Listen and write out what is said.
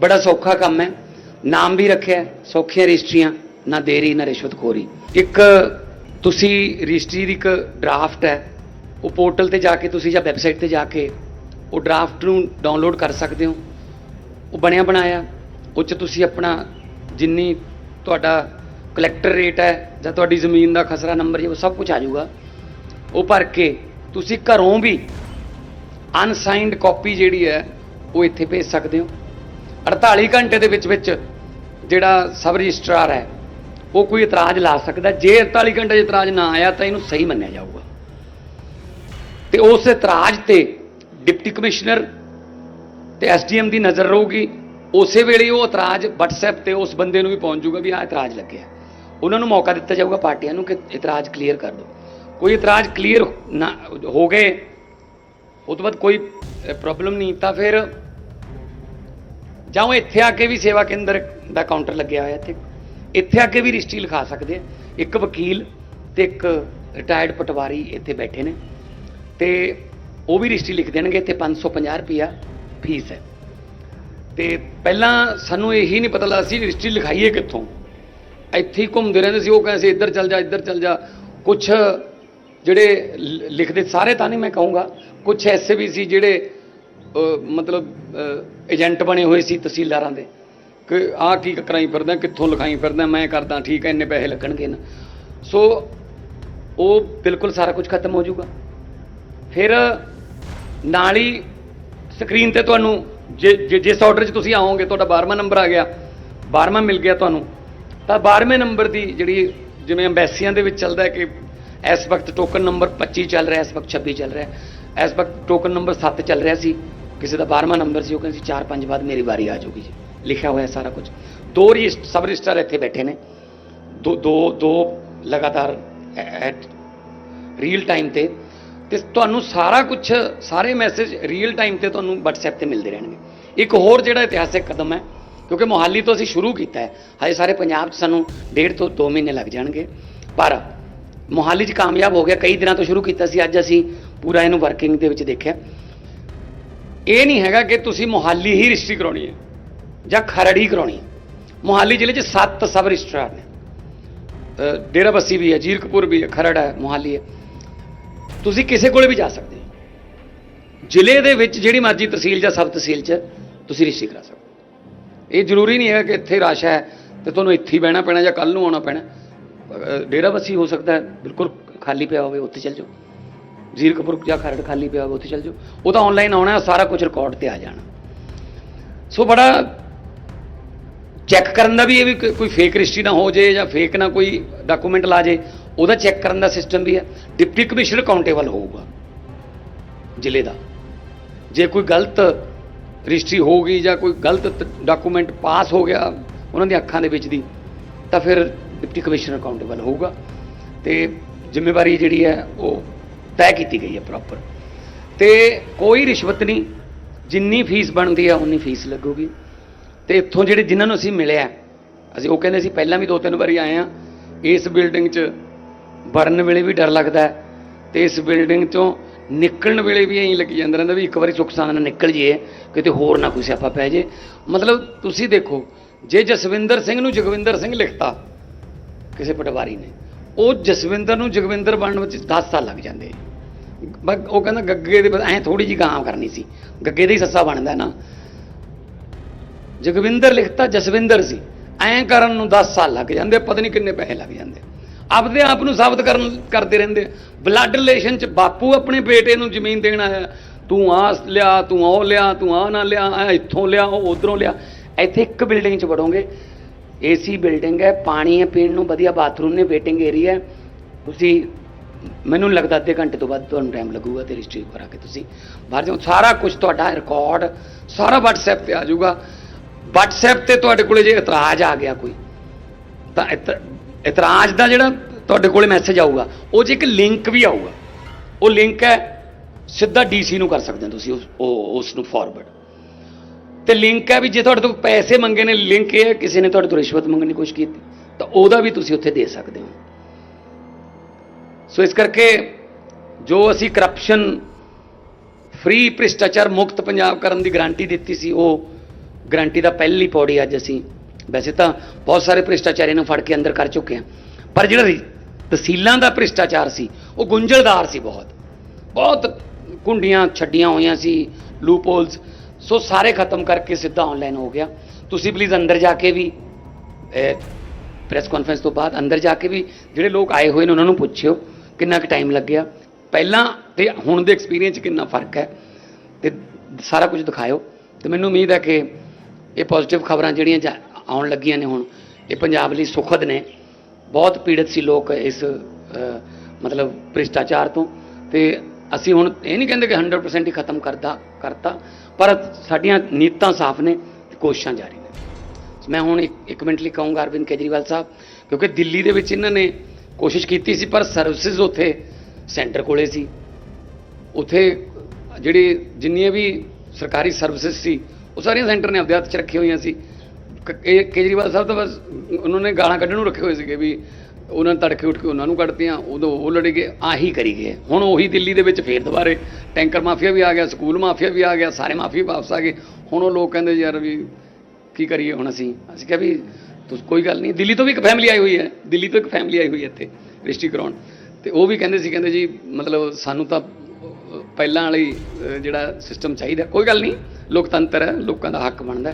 ਬੜਾ ਸੌਖਾ ਕੰਮ ਹੈ। ਨਾਮ ਵੀ ਰੱਖਿਆ ਸੌਖੀਆਂ ਰਜਿਸਟਰੀਆਂ, ਨਾ ਦੇਰੀ, ਨਾ ਰਿਸ਼ਵਤਖੋਰੀ ਇੱਕ ਤੁਸੀਂ ਰਜਿਸਟਰੀ ਦੀ ਇੱਕ ਡਰਾਫਟ ਹੈ, ਉਹ ਪੋਰਟਲ ਤੇ ਜਾ ਕੇ ਤੁਸੀਂ ਜਾਂ ਵੈਬਸਾਈਟ ਤੇ ਜਾ ਕੇ ਉਹ ਡਰਾਫਟ ਨੂੰ ਡਾਊਨਲੋਡ ਕਰ ਸਕਦੇ ਹੋ। ਉਹ ਬਣਿਆ ਬਣਾਇਆ, ਉਹ 'ਚ ਤੁਸੀਂ ਆਪਣਾ ਜਿੰਨੀ ਤੁਹਾਡਾ ਕਲੈਕਟਰ ਰੇਟ ਹੈ ਜਾਂ ਤੁਹਾਡੀ ਜ਼ਮੀਨ ਦਾ ਖਸਰਾ ਨੰਬਰ ਹੈ ਉਹ ਸਭ ਕੁਝ ਆ ਜਾਊਗਾ। ਉਹ ਭਰ ਕੇ ਤੁਸੀਂ ਘਰੋਂ ਵੀ ਅਨਸਾਈਨਡ ਕਾਪੀ ਜਿਹੜੀ ਹੈ, ਉਹ ਇੱਥੇ ਭੇਜ ਸਕਦੇ ਹੋ। 48 ਘੰਟੇ ਦੇ ਵਿੱਚ ਵਿੱਚ ਜਿਹੜਾ ਸਬ ਰਜਿਸਟਰਾਰ ਹੈ, ਉਹ ਕੋਈ ਇਤਰਾਜ਼ ਲਾ ਸਕਦਾ। ਜੇ 48 ਘੰਟੇ 'ਚ ਇਤਰਾਜ਼ ਨਾ ਆਇਆ ਤਾਂ ਇਹਨੂੰ ਸਹੀ ਮੰਨਿਆ ਜਾਊਗਾ। ਤੇ ਉਸ ਇਤਰਾਜ਼ ਤੇ ਡਿਪਟੀ ਕਮਿਸ਼ਨਰ ਤੇ ਐਸਡੀਐਮ ਦੀ ਨਜ਼ਰ ਰਹੂਗੀ। ਉਸੇ ਵੇਲੇ ਉਹ ਇਤਰਾਜ਼ WhatsApp ਤੇ ਉਸ ਬੰਦੇ ਨੂੰ ਵੀ ਪਹੁੰਚ ਜਾਊਗਾ ਵੀ ਆਹ ਇਤਰਾਜ਼ ਲੱਗਿਆ। ਉਹਨਾਂ ਨੂੰ ਮੌਕਾ ਦਿੱਤਾ ਜਾਊਗਾ ਪਾਰਟੀਆਂ ਨੂੰ ਕਿ ਇਤਰਾਜ਼ ਕਲੀਅਰ ਕਰ ਦਿਓ। ਕੋਈ ਇਤਰਾਜ਼ ਕਲੀਅਰ ਨਾ ਹੋ ਗਏ, ਉਹ ਤੋਂ ਬਾਅਦ ਕੋਈ ਪ੍ਰੋਬਲਮ ਨਹੀਂ। ਤਾਂ ਫਿਰ ਜਾਂ ਉਹ ਇੱਥੇ ਆ ਕੇ ਵੀ ਸੇਵਾ ਕੇਂਦਰ ਦਾ ਕਾਊਂਟਰ ਲੱਗਿਆ ਹੋਇਆ ਇੱਥੇ ਇੱਥੇ ਆ ਕੇ ਵੀ ਰਜਿਸਟਰੀ ਲਿਖਾ ਸਕਦੇ ਆ। ਇੱਕ ਵਕੀਲ ਤੇ ਇੱਕ ਰਿਟਾਇਰਡ ਪਟਵਾਰੀ ਇੱਥੇ ਬੈਠੇ ਨੇ ਤੇ ਉਹ ਵੀ ਰਜਿਸਟਰੀ ਲਿਖ ਦੇਣਗੇ, ਇੱਥੇ 550 ਰੁਪਿਆ ਫੀਸ ਹੈ। ਤੇ ਪਹਿਲਾਂ ਸਾਨੂੰ ਇਹੀ ਨਹੀਂ ਪਤਾ ਲੱਗਦਾ ਸੀ ਰਜਿਸਟਰੀ ਲਿਖਾਈਏ ਕਿੱਥੋਂ। ਇੱਥੇ ਹੀ ਘੁੰਮਦੇ ਰਹਿੰਦੇ ਸੀ, ਉਹ ਕਹਿੰਦੇ ਸੀ ਇੱਧਰ ਚੱਲ ਜਾ, ਇੱਧਰ ਚੱਲ ਜਾ। ਕੁਝ ਜਿਹੜੇ ਲ- ਲਿਖਦੇ ਸਾਰੇ ਤਾਂ ਨਹੀਂ ਮੈਂ ਕਹੂੰਗਾ ਕੁਝ ਐਸੇ ਵੀ ਸੀ ਜਿਹੜੇ ਮਤਲਬ ਏਜੰਟ ਬਣੇ ਹੋਏ ਸੀ ਤਹਿਸੀਲਦਾਰਾਂ ਦੇ। ਕਿ ਆਹ ਕੀ ਕਰਾਈ ਫਿਰਦਾ, ਕਿੱਥੋਂ ਲਿਖਾਈ ਫਿਰਦਾ, ਮੈਂ ਕਰਦਾ, ਠੀਕ ਹੈ, ਇੰਨੇ ਪੈਸੇ ਲੱਗਣਗੇ ਨਾ। ਸੋ, ਉਹ ਬਿਲਕੁਲ ਸਾਰਾ ਕੁਝ ਖਤਮ ਹੋ ਜਾਊਗਾ। ਫਿਰ, ਨਾਲ ਹੀ ਸਕਰੀਨ ਤੇ ਤੁਹਾਨੂੰ, ਜੇ, ਜੇ- ਜਿਸ ਆਰਡਰ 'ਚ ਤੁਸੀਂ ਆਓਗੇ, ਤੁਹਾਡਾ 12ਵਾਂ ਨੰਬਰ ਆ ਗਿਆ। 12ਵਾਂ ਮਿਲ ਗਿਆ ਤੁਹਾਨੂੰ। ਤਾਂ 12ਵੇਂ ਨੰਬਰ ਦੀ ਜਿਹੜੀ, ਜਿਵੇਂ ਐਮਬੈਸੀਆਂ ਦੇ ਵਿੱਚ ਚੱਲਦਾ ਹੈ ਕਿ ਇਸ ਵਕਤ ਟੋਕਨ ਨੰਬਰ 25 ਚੱਲ ਰਿਹਾ, ਇਸ ਵਕਤ 26 ਚੱਲ ਰਿਹਾ। ਇਸ ਵਕਤ ਟੋਕਨ ਨੰਬਰ 7 ਚੱਲ ਰਿਹਾ ਸੀ। ਕਿਸੇ ਦਾ 12ਵਾਂ ਨੰਬਰ ਸੀ, ਉਹ ਕਹਿੰਦੇ ਸੀ 4-5 ਬਾਅਦ ਮੇਰੀ ਵਾਰੀ ਆ ਜਾਊਗੀ ਜੀ। ਲਿਖਿਆ ਹੋਇਆ ਸਾਰਾ ਕੁਝ। ਦੋ ਰਜਿਸਟ ਸਬ ਰਜਿਸਟਰ ਇੱਥੇ ਬੈਠੇ ਨੇ। ਦੋ ਦੋ ਦੋ ਲਗਾਤਾਰ ਐਟ ਰੀਅਲ ਟਾਈਮ ਤੇ। ਤੇ ਤੁਹਾਨੂੰ ਸਾਰਾ ਕੁਝ ਸਾਰੇ ਮੈਸੇਜ ਰੀਅਲ ਟਾਈਮ ਤੇ ਤੁਹਾਨੂੰ WhatsApp ਤੇ ਮਿਲਦੇ ਰਹਿਣਗੇ। ਇੱਕ ਹੋਰ ਜਿਹੜਾ ਇਤਿਹਾਸਿਕ ਕਦਮ ਹੈ, ਕਿਉਂਕਿ ਮੋਹਾਲੀ ਤੋਂ ਅਸੀਂ ਸ਼ੁਰੂ ਕੀਤਾ ਹੈ, ਹਜੇ ਸਾਰੇ ਪੰਜਾਬ 'ਚ ਸਾਨੂੰ ਡੇਢ ਤੋਂ 2 ਮਹੀਨੇ ਲੱਗ ਜਾਣਗੇ। ਪਰ ਮੋਹਾਲੀ 'ਚ ਕਾਮਯਾਬ ਹੋ ਗਿਆ, ਕਈ ਦਿਨਾਂ ਤੋਂ ਸ਼ੁਰੂ ਕੀਤਾ ਸੀ, ਅੱਜ ਅਸੀਂ ਪੂਰਾ ਇਹਨੂੰ ਵਰਕਿੰਗ ਦੇ ਵਿੱਚ ਦੇਖਿਆ। ਇਹ ਨਹੀਂ ਹੈਗਾ ਕਿ ਤੁਸੀਂ ਮੋਹਾਲੀ ਹੀ ਰਜਿਸਟਰੀ ਕਰਾਉਣੀ ਹੈ ਜਾਂ ਖਰੜ ਹੀ ਕਰਾਉਣੀ ਹੈ। ਮੋਹਾਲੀ ਜ਼ਿਲ੍ਹੇ 'ਚ 7 ਸਬ ਰਜਿਸਟਰਾਰ ਨੇ। ਅ, ਡੇਰਾ ਬੱਸੀ ਵੀ ਹੈ ਜੀਰਕਪੁਰ ਵੀ ਹੈ ਖਰੜ ਹੈ ਮੋਹਾਲੀ ਹੈ। ਤੁਸੀਂ ਕਿਸੇ ਕੋਲ ਵੀ ਜਾ ਸਕਦੇ ਹੋ। ਜ਼ਿਲ੍ਹੇ ਦੇ ਵਿੱਚ ਜਿਹੜੀ ਮਰਜ਼ੀ ਤਹਿਸੀਲ ਜਾਂ ਸਬ ਤਹਿਸੀਲ 'ਚ ਤੁਸੀਂ ਰਜਿਸਟਰੀ ਕਰਾ ਸਕਦੇ ਹੋ। ਇਹ ਜ਼ਰੂਰੀ ਨਹੀਂ ਹੈ ਕਿ ਇੱਥੇ ਰਸ਼ ਹੈ ਤੇ ਤੁਹਾਨੂੰ ਇੱਥੇ ਹੀ ਬਹਿਣਾ ਪੈਣਾ ਜਾਂ ਕੱਲ ਨੂੰ ਆਉਣਾ ਪੈਣਾ। ਅ, ਡੇਰਾ ਬੱਸੀ ਹੋ ਸਕਦਾ ਹੈ ਬਿਲਕੁਲ ਖਾਲੀ ਪਿਆ ਹੋਵੇ ਉੱਥੇ ਚੱਲ ਜਾਓ। ਜੀਰਕਪੁਰ ਜਾਂ ਖਰੜ ਖਾਲੀ ਪਿਆ ਹੋਵੇ, ਉੱਥੇ ਚੱਲ ਜਾਓ। ਉਹ ਤਾਂ ਆਨਲਾਈਨ ਆਉਣਾ, ਸਾਰਾ ਕੁਝ ਰਿਕਾਰਡ ਤੇ ਆ ਜਾਣਾ। ਸੋ ਬੜਾ ਚੈੱਕ ਕਰਨ ਦਾ ਵੀ ਇਹ ਵੀ ਕੋਈ- ਫੇਕ ਰਜਿਸਟਰੀ ਨਾ ਹੋ ਜੇ ਜਾਂ ਫੇਕ ਨਾ ਕੋਈ ਡਾਕੂਮੈਂਟ ਲਾ ਜੇ, ਉਹਦਾ ਚੈੱਕ ਕਰਨ ਦਾ ਸਿਸਟਮ ਵੀ ਹੈ। ਡਿਪਟੀ ਕਮਿਸ਼ਨਰ ਅਕਾਊਂਟੇਬਲ ਹੋਊਗਾ, ਜ਼ਿਲ੍ਹੇ ਦਾ। ਜੇ ਕੋਈ ਗਲਤ ਰਜਿਸਟਰੀ ਹੋ ਗਈ ਜਾਂ ਕੋਈ ਗਲਤ ਡਾਕੂਮੈਂਟ ਪਾਸ ਹੋ ਗਿਆ ਉਹਨਾਂ ਦੀਆਂ ਅੱਖਾਂ ਦੇ ਵਿੱਚ ਦੀ, ਤਾਂ ਫਿਰ ਡਿਪਟੀ ਕਮਿਸ਼ਨਰ ਅਕਾਊਂਟੇਬਲ ਹੋਊਗਾ। ਤੇ ਜ਼ਿੰਮੇਵਾਰੀ ਜਿਹੜੀ ਹੈ, ਉਹ ਤੈਅ ਕੀਤੀ ਗਈ ਹੈ ਪ੍ਰੋਪਰ ਤੇ ਕੋਈ ਰਿਸ਼ਵਤ ਨਹੀਂ, ਜਿੰਨੀ ਫੀਸ ਬਣਦੀ ਹੈ, ਉਨੀ ਫੀਸ ਲੱਗੂਗੀ। ਤੇ ਇੱਥੋਂ ਜਿਹੜੇ ਜਿਨ੍ਹਾਂ ਨੂੰ ਅਸੀਂ ਮਿਲਿਆ ਅਸੀਂ ਉਹ ਕਹਿੰਦੇ ਸੀ, ਪਹਿਲਾਂ ਵੀ ਦੋ ਤਿੰਨ ਵਾਰੀ ਆਏ ਆ ਇਸ ਬਿਲਡਿੰਗ 'ਚ ਵੜਨ ਵੇਲੇ ਵੀ ਡਰ ਲੱਗਦਾ ਹੈ, ਤੇ ਇਸ ਬਿਲਡਿੰਗ 'ਚੋਂ ਨਿਕਲਣ ਵੇਲੇ ਵੀ ਐਂ ਲੱਗੀ ਜਾਂਦਾ ਰਹਿੰਦਾ ਵੀ ਇੱਕ ਵਾਰੀ ਸੁੱਖ ਸਾਨ ਨਾਲ ਨਿਕਲ ਜੀਏ, ਕਿਤੇ ਹੋਰ ਨਾ ਕੋਈ ਸਿਆਪਾ ਪੈ ਜੇ ਮਤਲਬ ਤੁਸੀਂ ਦੇਖੋ, ਜੇ ਜਸਵਿੰਦਰ ਸਿੰਘ ਨੂੰ ਜਗਵਿੰਦਰ ਸਿੰਘ ਲਿਖਤਾ, ਕਿਸੇ ਪਟਵਾਰੀ ਨੇ, ਉਹ ਜਸਵਿੰਦਰ ਨੂੰ ਜਗਵਿੰਦਰ ਬਣਨ ਵਿੱਚ 10 ਸਾਲ ਲੱਗ ਜਾਂਦੇ ਬਸ ਉਹ ਕਹਿੰਦਾ ਗੱਗੇ ਦੇ ਐ ਥੋੜੀ ਜਿਹੀ ਗਾਂ ਕਰਨੀ ਸੀ। ਗੱਗੇ ਦੇ ਹੀ ਸੱਸਾ ਬਣਦਾ ਨਾ। ਜਗਵਿੰਦਰ ਲਿਖਤਾ ਜਸਵਿੰਦਰ ਸੀ। ਐਂ ਕਰਨ ਨੂੰ 10 ਸਾਲ ਲੱਗ ਜਾਂਦੇ, ਪਤਾ ਨਹੀਂ ਕਿੰਨੇ ਪੈਸੇ ਲੱਗ ਜਾਂਦੇ। ਆਪਦੇ ਆਪ ਨੂੰ ਸਾਬਤ ਕਰਨ ਕਰਦੇ ਰਹਿੰਦੇ। ਬਲੱਡ ਰਿਲੇਸ਼ਨ ਚ ਬਾਪੂ ਆਪਣੇ ਬੇਟੇ ਨੂੰ ਜ਼ਮੀਨ ਦੇਣ ਆਇਆ। ਤੂੰ ਆ ਲਿਆ, ਤੂੰ ਉਹ ਲਿਆ, ਤੂੰ ਆ ਨਾ ਲਿਆ ਐ ਇੱਥੋਂ ਲਿਆ, ਉਹ ਉਧਰੋਂ ਲਿਆ। ਇੱਥੇ ਇੱਕ ਬਿਲਡਿੰਗ ਚ ਵੜੋਗੇ। ਏਸੀ ਬਿਲਡਿੰਗ ਹੈ, ਪਾਣੀ ਹੈ, ਪੀਣ ਨੂੰ ਵਧੀਆ ਬਾਥਰੂਮ ਨੇ, ਵੇਟਿੰਗ ਏਰੀਆ ਤੁਸੀਂ ਮੈਨੂੰ ਲੱਗਦਾ ਅੱਧੇ ਘੰਟੇ ਤੋਂ ਬਾਅਦ ਤੁਹਾਨੂੰ ਟਾਈਮ ਲੱਗੂਗਾ ਤੇ ਰਜਿਸਟਰੀ ਕਰਾ ਕੇ ਤੁਸੀਂ। ਬਾਹਰ ਜਾਓ, ਸਾਰਾ ਕੁਝ ਤੁਹਾਡਾ ਰਿਕਾਰਡ ਸਾਰਾ WhatsApp ਤੇ ਆ ਜਾਊਗਾ। WhatsApp ਤੇ ਤੁਹਾਡੇ ਕੋਲੇ ਜੇ ਇਤਰਾਜ਼ ਆ ਗਿਆ ਕੋਈ, ਤਾਂ ਇਤ- ਇਤਰਾਜ਼ ਦਾ ਜਿਹੜਾ ਤੁਹਾਡੇ ਕੋਲੇ ਮੈਸੇਜ ਆਊਗਾ, ਉਹ 'ਚ ਇੱਕ ਲਿੰਕ ਵੀ ਆਊਗਾ, ਉਹ ਲਿੰਕ ਹੈ, ਸਿੱਧਾ ਡੀਸੀ ਨੂੰ ਕਰ ਸਕਦੇ ਹੋ ਤੁਸੀਂ ਉਸ, ਉਹ ਉਸ ਨੂੰ ਫਾਰਵਰਡ ਤੇ ਲਿੰਕ ਹੈ ਵੀ ਜੇ ਤੁਹਾਡੇ ਤੋਂ ਪੈਸੇ ਮੰਗੇ ਨੇ ਲਿੰਕ ਇਹ ਹੈ, ਕਿਸੇ ਨੇ ਤੁਹਾਡੇ ਤੋਂ ਰਿਸ਼ਵਤ ਮੰਗਣ ਦੀ ਕੋਸ਼ਿਸ਼ ਕੀਤੀ, ਤਾਂ ਉਹਦਾ ਵੀ ਤੁਸੀਂ ਉੱਥੇ ਦੇ ਸਕਦੇ ਹੋ। ਸੋ ਇਸ ਕਰਕੇ ਜੋ ਅਸੀਂ ਕਰਪਸ਼ਨ ਫ੍ਰੀ ਭ੍ਰਿਸ਼ਟਾਚਾਰ ਮੁਕਤ ਪੰਜਾਬ ਕਰਨ ਦੀ ਗਾਰੰਟੀ ਦਿੱਤੀ ਸੀ, ਉਹ ਗਰੰਟੀ ਦਾ ਪਹਿਲੀ ਪੌੜੀ ਅੱਜ ਅਸੀਂ ਵੈਸੇ ਤਾਂ ਬਹੁਤ ਸਾਰੇ ਭ੍ਰਿਸ਼ਟਾਚਾਰੀਆਂ ਨੂੰ ਫੜ ਕੇ ਅੰਦਰ ਕਰ ਚੁੱਕੇ ਹਾਂ, ਪਰ ਜਿਹੜਾ ਤਹਿਸੀਲਾਂ ਦਾ ਭ੍ਰਿਸ਼ਟਾਚਾਰ ਸੀ, ਉਹ ਗੁੰਝਲਦਾਰ ਸੀ ਬਹੁਤ। ਬਹੁਤ ਕੁੰਡੀਆਂ ਛੱਡੀਆਂ ਹੋਈਆਂ ਸੀ ਲੂਪਹੋਲਸ ਸੋ ਸਾਰੇ ਖਤਮ ਕਰਕੇ ਸਿੱਧਾ ਆਨਲਾਈਨ ਹੋ ਗਿਆ। ਤੁਸੀਂ ਪਲੀਜ਼ ਅੰਦਰ ਜਾ ਕੇ ਵੀ ਪ੍ਰੈਸ ਕਾਨਫਰੰਸ ਤੋਂ ਬਾਅਦ ਅੰਦਰ ਜਾ ਕੇ ਵੀ ਜਿਹੜੇ ਲੋਕ ਆਏ ਹੋਏ ਨੇ, ਉਹਨਾਂ ਨੂੰ ਪੁੱਛਿਓ। ਕਿੰਨਾ ਕੁ ਟਾਈਮ ਲੱਗਿਆ। ਪਹਿਲਾਂ ਤੇ ਹੁਣ ਦੇ ਐਕਸਪੀਰੀਅੰਸ 'ਚ ਕਿੰਨਾ ਫ਼ਰਕ ਹੈ ਤੇ ਸਾਰਾ ਕੁਝ ਦਿਖਾਇਓ। ਤੇ ਮੈਨੂੰ ਉਮੀਦ ਹੈ ਕਿ ਇਹ ਪੋਜ਼ਿਟਿਵ ਖਬਰਾਂ ਜਿਹੜੀਆਂ ਜਾ- ਆਉਣ ਲੱਗੀਆਂ ਨੇ ਹੁਣ, ਇਹ ਪੰਜਾਬ ਲਈ ਸੁਖਦ ਨੇ। ਬਹੁਤ ਪੀੜਤ ਸੀ ਲੋਕ ਇਸ ਮਤਲਬ ਭ੍ਰਿਸ਼ਟਾਚਾਰ ਤੋਂ। ਤੇ ਅਸੀਂ ਹੁਣ ਇਹ ਨਹੀਂ ਕਹਿੰਦੇ ਕਿ 100% ਹੀ ਖਤਮ ਕਰਦਾ, ਕਰਤਾ, ਪਰ ਸਾਡੀਆਂ ਨੀਤਾਂ ਸਾਫ਼ ਨੇ ਤੇ ਕੋਸ਼ਿਸ਼ਾਂ ਜਾਰੀ ਨੇ। ਮੈਂ ਹੁਣ ਇੱਕ ਇੱਕ ਮਿੰਟ ਲਈ ਕਹੂੰਗਾ ਅਰਵਿੰਦ ਕੇਜਰੀਵਾਲ ਸਾਹਿਬ, ਕਿਉਂਕਿ ਦਿੱਲੀ ਦੇ ਵਿੱਚ ਇਹਨਾਂ ਨੇ ਕੋਸ਼ਿਸ਼ ਕੀਤੀ ਸੀ, ਪਰ ਸਰਵਿਸਿਜ਼ ਉੱਥੇ ਸੈਂਟਰ ਕੋਲੇ ਸੀ। ਉੱਥੇ ਜਿਹੜੀ ਜਿੰਨੀਆਂ ਵੀ ਸਰਕਾਰੀ ਸਰਵਿਸਿਜ਼ ਸੀ, ਉਹ ਸਾਰੀਆਂ ਸੈਂਟਰ ਨੇ ਆਪਦੇ ਹੱਥ 'ਚ ਰੱਖੀਆਂ ਹੋਈਆਂ ਸੀ। ਕ- ਕੇਜਰੀਵਾਲ ਸਾਹਿਬ ਤਾਂ ਬਸ ਉਹਨਾਂ ਨੇ ਗਾਲਾਂ ਕੱਢਣ ਨੂੰ ਰੱਖੇ ਹੋਏ ਸੀਗੇ ਵੀ ਉਹਨਾਂ ਨੇ ਤੜਕੇ ਉੱਠ ਕੇ ਉਹਨਾਂ ਨੂੰ ਕੱਢਤੀਆਂ, ਉਦੋਂ ਉਹ ਲੜੇ ਗਏ, ਆਹੀ ਕਰੀ ਗਏ। ਹੁਣ ਉਹੀ ਦਿੱਲੀ ਦੇ ਵਿੱਚ ਫੇਰ ਦੁਬਾਰੇ ਟੈਂਕਰ ਮਾਫੀਆ ਵੀ ਆ ਗਿਆ, ਸਕੂਲ ਮਾਫੀਆ ਵੀ ਆ ਗਿਆ, ਸਾਰੇ ਮਾਫੀਆ ਵਾਪਸ ਆ ਗਏ। ਹੁਣ ਉਹ ਲੋਕ ਕਹਿੰਦੇ ਯਾਰ ਵੀ ਕੀ ਕਰੀਏ ਹੁਣ ਅਸੀਂ? ਅਸੀਂ ਕਿਹਾ ਵੀ ਤੁਸੀਂ ਕੋਈ ਗੱਲ ਨਹੀਂ। ਦਿੱਲੀ ਤੋਂ ਵੀ ਇੱਕ ਫੈਮਿਲੀ ਆਈ ਹੋਈ ਹੈ। ਦਿੱਲੀ ਤੋਂ ਇੱਕ ਫੈਮਿਲੀ ਆਈ ਹੋਈ ਹੈ ਇੱਥੇ, ਰਜਿਸਟਰੀ ਕਰਾਉਣ। ਤੇ ਉਹ ਵੀ ਕਹਿੰਦੇ ਸੀ, ਕਹਿੰਦੇ ਜੀ, ਮਤਲਬ ਸਾਨੂੰ ਤਾਂ ਪਹਿਲਾਂ ਵਾਲੀ ਜਿਹੜਾ ਸਿਸਟਮ ਚਾਹੀਦਾ। ਕੋਈ ਗੱਲ ਨਹੀਂ। ਲੋਕਤੰਤਰ ਹੈ, ਲੋਕਾਂ ਦਾ ਹੱਕ ਬਣਦਾ